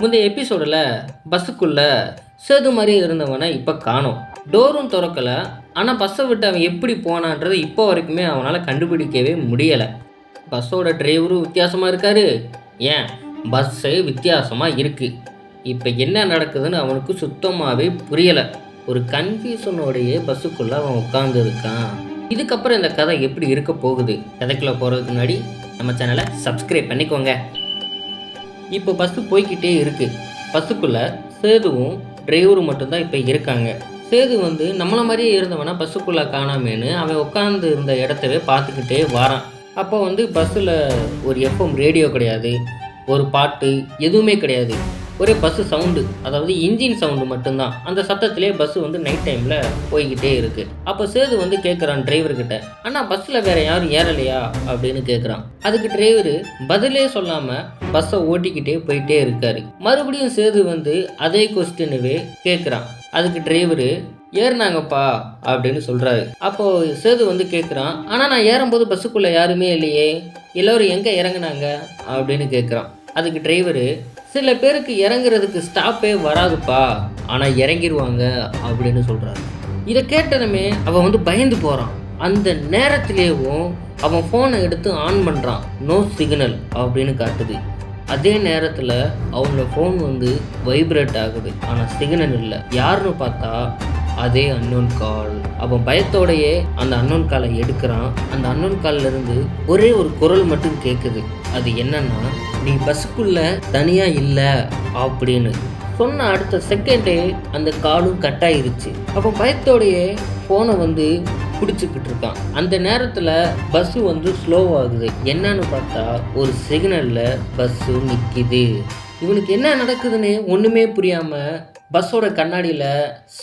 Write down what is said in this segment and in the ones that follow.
முந்தைய எபிசோடில் பஸ்ஸுக்குள்ளே சேது மாதிரி இருந்தவனை இப்போ காணோம். டோரும் திறக்கலை. ஆனால் பஸ்ஸை விட்டு அவன் எப்படி போனான்றது இப்போ வரைக்குமே அவனால் கண்டுபிடிக்கவே முடியலை. பஸ்ஸோட டிரைவரும் வித்தியாசமாக இருக்காரு. ஏன்? பஸ்ஸே வித்தியாசமாக இருக்குது இப்போ என்ன நடக்குதுன்னு அவனுக்கு சுத்தமாகவே புரியலை. ஒரு கன்ஃபியூஷனோடையே பஸ்ஸுக்குள்ளே அவன் உட்காந்துருக்கான் இதுக்கப்புறம் இந்த கதை எப்படி இருக்க போகுது? கதைக்குள்ளே போகிறதுக்கு முன்னாடி நம்ம சேனலை சப்ஸ்கிரைப் பண்ணிக்கோங்க. இப்போ பஸ்ஸு போய்கிட்டே இருக்குது பஸ்ஸுக்குள்ளே சேதுவும் டிரைவரும் மட்டும்தான் இப்போ இருக்காங்க. சேது வந்து நம்மளை மாதிரியே இருந்தவனா பஸ்ஸுக்குள்ளே காணாமேன்னு அவன் உட்காந்து இருந்த இடத்தவே பார்த்துக்கிட்டே வாரான். அப்போ வந்து பஸ்ஸில் ஒரு எஃப்எம் ரேடியோ கிடையாது. ஒரு பாட்டு எதுவுமே கிடையாது. ஒரே பஸ்ஸு சவுண்டு அதாவது இன்ஜின் சவுண்டு மட்டும்தான். அந்த சத்தத்திலே பஸ் வந்து நைட் டைமில் போய்கிட்டே இருக்கு. அப்போ சேது வந்து கேட்குறான் டிரைவர்கிட்ட ஆனால் பஸ்ஸில் வேற யாரும் ஏறலையா? அப்படின்னு கேட்குறான் அதுக்கு டிரைவரு பதிலே சொல்லாமல் பஸ்ஸை ஓட்டிக்கிட்டே போயிட்டே இருக்காரு. மறுபடியும் சேது வந்து அதே கொஸ்டினுவே கேட்குறான் அதுக்கு டிரைவரு ஏறினாங்கப்பா அப்படின்னு சொல்கிறாரு அப்போ சேது வந்து கேட்குறான் ஆனால் நான் ஏறும்போது பஸ்ஸுக்குள்ளே யாருமே இல்லையே. எல்லோரும் எங்கே இறங்குனாங்க? அப்படின்னு கேட்குறான் அதுக்கு டிரைவரு சில பேருக்கு இறங்குறதுக்கு ஸ்டாப்பே வராதுப்பா. ஆனால் இறங்கிடுவாங்க அப்படின்னு சொல்கிறாரு இதை கேட்டதுமே அவன் வந்து பயந்து போகிறான் அந்த நேரத்திலேயும் அவன் ஃபோனை எடுத்து ஆன் பண்ணுறான் நோ சிக்னல் அப்படின்னு காட்டுது. அதே நேரத்தில் அவனோட ஃபோன் வந்து வைப்ரேட் ஆகுது. ஆனால் சிக்னல் இல்லை. யாருன்னு பார்த்தா அதே அன்னோன் கால் அவன் பயத்தோடையே அந்த அன்னோன் காலை எடுக்கிறான். அந்த அன்னோன் காலில் இருந்து ஒரே ஒரு குரல் மட்டும் கேட்குது அது என்னன்னா நீ பஸ்ஸுக்குள்ள தனியா இல்லை அப்படின்னு சொன்ன அடுத்த செகண்டே அந்த காலும் கட் ஆயிருச்சு. அப்போ பயத்தோடையே ஃபோனை வந்து பிடிச்சிக்கிட்டு இருக்கான். அந்த நேரத்தில் பஸ்ஸு வந்து ஸ்லோவாகுது என்னன்னு பார்த்தா ஒரு சிக்னலில் பஸ்ஸு நிற்கிது இவனுக்கு என்ன நடக்குதுன்னு ஒன்றுமே புரியாமல் பஸ்ஸோட கண்ணாடியில்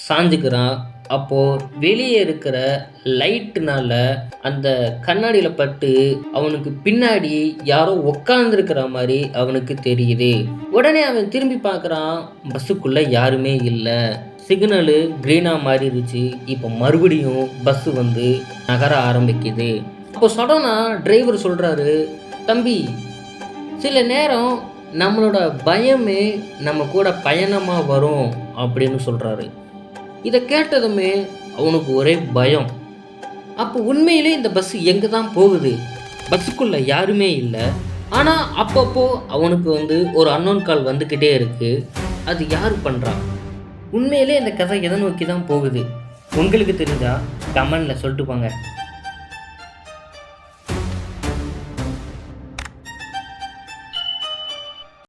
சாஞ்சுக்கிறான். அப்போது வெளியே இருக்கிற லைட்டுனால அந்த கண்ணாடியில் பட்டு அவனுக்கு பின்னாடி யாரோ உக்காந்துருக்கிற மாதிரி அவனுக்கு தெரியுது. உடனே அவன் திரும்பி பார்க்குறான் பஸ்ஸுக்குள்ளே யாருமே இல்லை. சிக்னலு க்ரீனாக மாறிடுச்சு. இப்போ மறுபடியும் பஸ்ஸு வந்து நகர ஆரம்பிக்குது. அப்போ சடனாக டிரைவர் சொல்கிறாரு தம்பி சில நேரம் நம்மளோட பயமே நம்ம கூட பயணமாக வரும். அப்படின்னு சொல்கிறாரு இதை கேட்டதுமே அவனுக்கு ஒரே பயம். அப்போ உண்மையிலே இந்த பஸ் எங்கே தான் போகுது? பஸ்ஸுக்குள்ளே யாருமே இல்லை. ஆனால் அப்பப்போ அவனுக்கு வந்து ஒரு அன்னோன் கால் வந்துக்கிட்டே இருக்குது அது யார் பண்ணுறா உண்மையிலே இந்த கதை எதை நோக்கி தான் போகுது? உங்களுக்கு தெரிஞ்சா கமெண்டில் சொல்லிட்டு போங்க.